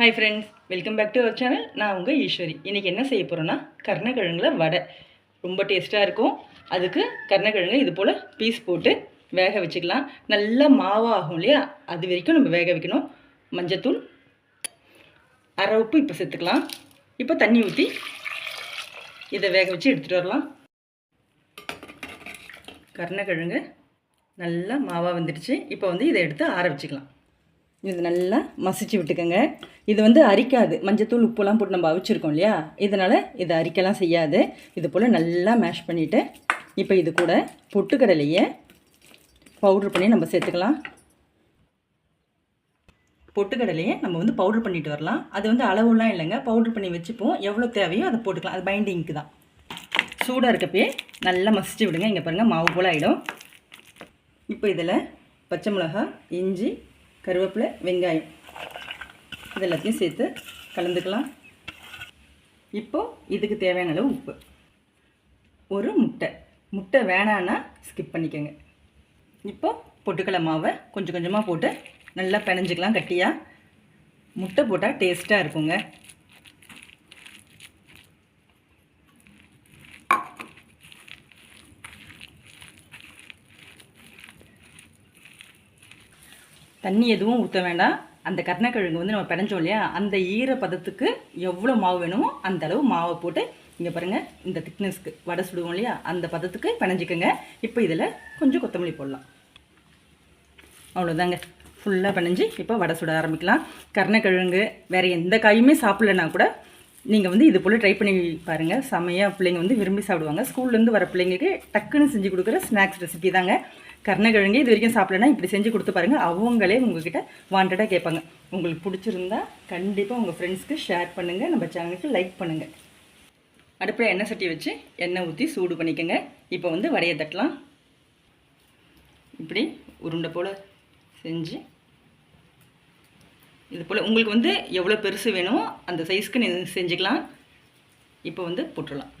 Hi friends welcome back to our channel நான் உங்கள் ஈஸ்வரி. இன்றைக்கி என்ன செய்ய போகிறோன்னா கருணக்கிழங்குல வடை. ரொம்ப டேஸ்ட்டாக இருக்கும். அதுக்கு கருணக்கிழங்கு இது போல் பீஸ் போட்டு வேக வச்சுக்கலாம். நல்லா மாவாகும் இல்லையா? அது வரைக்கும் நம்ம வேக வைக்கணும். மஞ்சத்தூள் அரை உப்பு இப்போ சேர்த்துக்கலாம். இப்போ தண்ணி ஊற்றி இதை வேக வச்சு எடுத்துகிட்டு வரலாம். கருணக்கிழங்கு நல்லா மாவாக வந்துடுச்சு. இப்போ வந்து இதை எடுத்து ஆற வச்சுக்கலாம். இது நல்லா மசிச்சு விட்டுக்கோங்க. இது வந்து அரிக்காது. மஞ்சத்தூள் உப்புலாம் போட்டு நம்ம அவிச்சிருக்கோம் இல்லையா? இதனால் இது அரிக்கலாம் செய்யாது. இது போல் நல்லா மேஷ் பண்ணிவிட்டு இப்போ இது கூட பொட்டுக்கடலையை பவுட்ரு பண்ணி நம்ம சேர்த்துக்கலாம். பொட்டுக்கடலையை நம்ம வந்து பவுட்ரு பண்ணிட்டு வரலாம். அது வந்து அளவுலாம் இல்லைங்க. பவுட்ரு பண்ணி வச்சுப்போம். எவ்வளோ தேவையோ அதை போட்டுக்கலாம். அது பைண்டிங்க்கு தான். சூடாக இருக்கப்பே நல்லா மசிச்சு விடுங்க. இங்கே பாருங்கள் மாவு போல் ஆகிடும் இப்போ இதில் பச்சை மிளகா இஞ்சி கருவேப்பிலை வெங்காயம். இது எல்லாத்தையும் சேர்த்து கலந்துக்கலாம். இப்போது இதுக்கு தேவையான அளவு உப்பு. ஒரு முட்டை. முட்டை வேணான்னா ஸ்கிப் பண்ணிக்கோங்க. இப்போ பொட்டுக்கடலை மாவை கொஞ்சம் கொஞ்சமாக போட்டு நல்லா பிணைஞ்சிக்கலாம் கட்டியாக முட்டை போட்டால் டேஸ்ட்டாக இருக்குங்க. தண்ணி எதுவும் ஊற்ற வேண்டாம். அந்த கருணக்கிழங்கு வந்து நம்ம பிணைஞ்சோம் இல்லையா? அந்த ஈர பதத்துக்கு எவ்வளோ மாவு வேணுமோ அந்த அளவு மாவை போட்டு இங்கே பாருங்கள் இந்த திக்னஸ்க்கு வடை சுடுவோம் இல்லையா? அந்த பதத்துக்கு பிணைஞ்சிக்கோங்க. இப்போ இதில் கொஞ்சம் கொத்தமல்லி போடலாம். அவ்வளோதாங்க ஃபுல்லாக பிணைஞ்சு இப்போ வடை சுட ஆரம்பிக்கலாம். கருணக்கிழங்கு வேறு எந்த காயுமே சாப்பிட்லனா கூட நீங்கள் வந்து இது போல் ட்ரை பண்ணி பாருங்கள் செமையாக பிள்ளைங்க வந்து விரும்பி சாப்பிடுவாங்க. ஸ்கூல்லேருந்து வர பிள்ளைங்களுக்கு டக்குன்னு செஞ்சு கொடுக்குற ஸ்நாக்ஸ் ரெசிபி தாங்க. கருணக்கிழங்கு இது வரைக்கும் சாப்பிடலனா இப்படி செஞ்சு கொடுத்து பாருங்கள் அவங்களே உங்ககிட்ட வாண்டடாக கேட்பாங்க. உங்களுக்கு பிடிச்சிருந்தா கண்டிப்பாக உங்கள் ஃப்ரெண்ட்ஸ்க்கு ஷேர் பண்ணுங்கள் நம்ம சேனலுக்கு லைக் பண்ணுங்கள் அடுப்பில் எண்ணெய் சட்டி வச்சு எண்ணெய் ஊற்றி சூடு பண்ணிக்கோங்க. இப்போ வந்து வடையை தட்டலாம். இப்படி உருண்டை போல் செஞ்சு இது போல் உங்களுக்கு வந்து எவ்வளோ பெருசு வேணுமோ அந்த சைஸ்க்கு நீங்கள் செஞ்சுக்கலாம். இப்போ வந்து போட்டுடலாம்.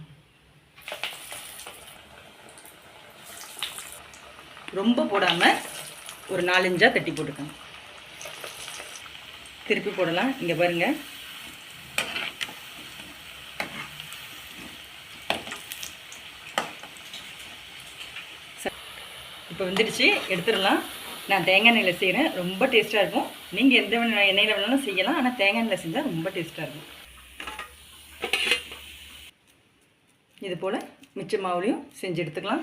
ரொம்ப போடாமல் ஒரு நாலஞ்சாக தட்டி போட்டுக்கோங்க. திருப்பி போடலாம். இங்கே பாருங்கள் இப்போ வந்துடுச்சு. எடுத்துடலாம். நான் தேங்காய் எண்ணெயில் செய்கிறேன். ரொம்ப டேஸ்ட்டாக இருக்கும். நீங்கள் எந்த எண்ணெயில் வேணாலும் செய்யலாம். ஆனால் தேங்காய் எண்ணெயில் செஞ்சால் ரொம்ப டேஸ்ட்டாக இருக்கும். இது போல் மிச்ச மாவுலையும் செஞ்சு எடுத்துக்கலாம்.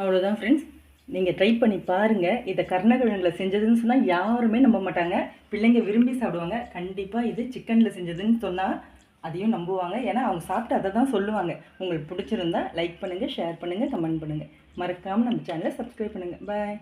அவ்வளோதான் ஃப்ரெண்ட்ஸ் நீங்கள் ட்ரை பண்ணி பாருங்கள். இதை கருணக்கிழங்கில் செஞ்சதுன்னு சொன்னால் யாருமே நம்ப மாட்டாங்க. பிள்ளைங்க விரும்பி சாப்பிடுவாங்க. கண்டிப்பாக இது சிக்கனில் செஞ்சதுன்னு சொன்னால் அதையும் நம்புவாங்க. ஏன்னா அவங்க சாப்பிட்டு அதை தான் சொல்லுவாங்க. உங்களுக்கு பிடிச்சிருந்தா லைக் பண்ணுங்கள் ஷேர் பண்ணுங்கள் கமெண்ட் பண்ணுங்கள். மறக்காமல் நம்ம சேனலை சப்ஸ்கிரைப் பண்ணுங்கள். பாய்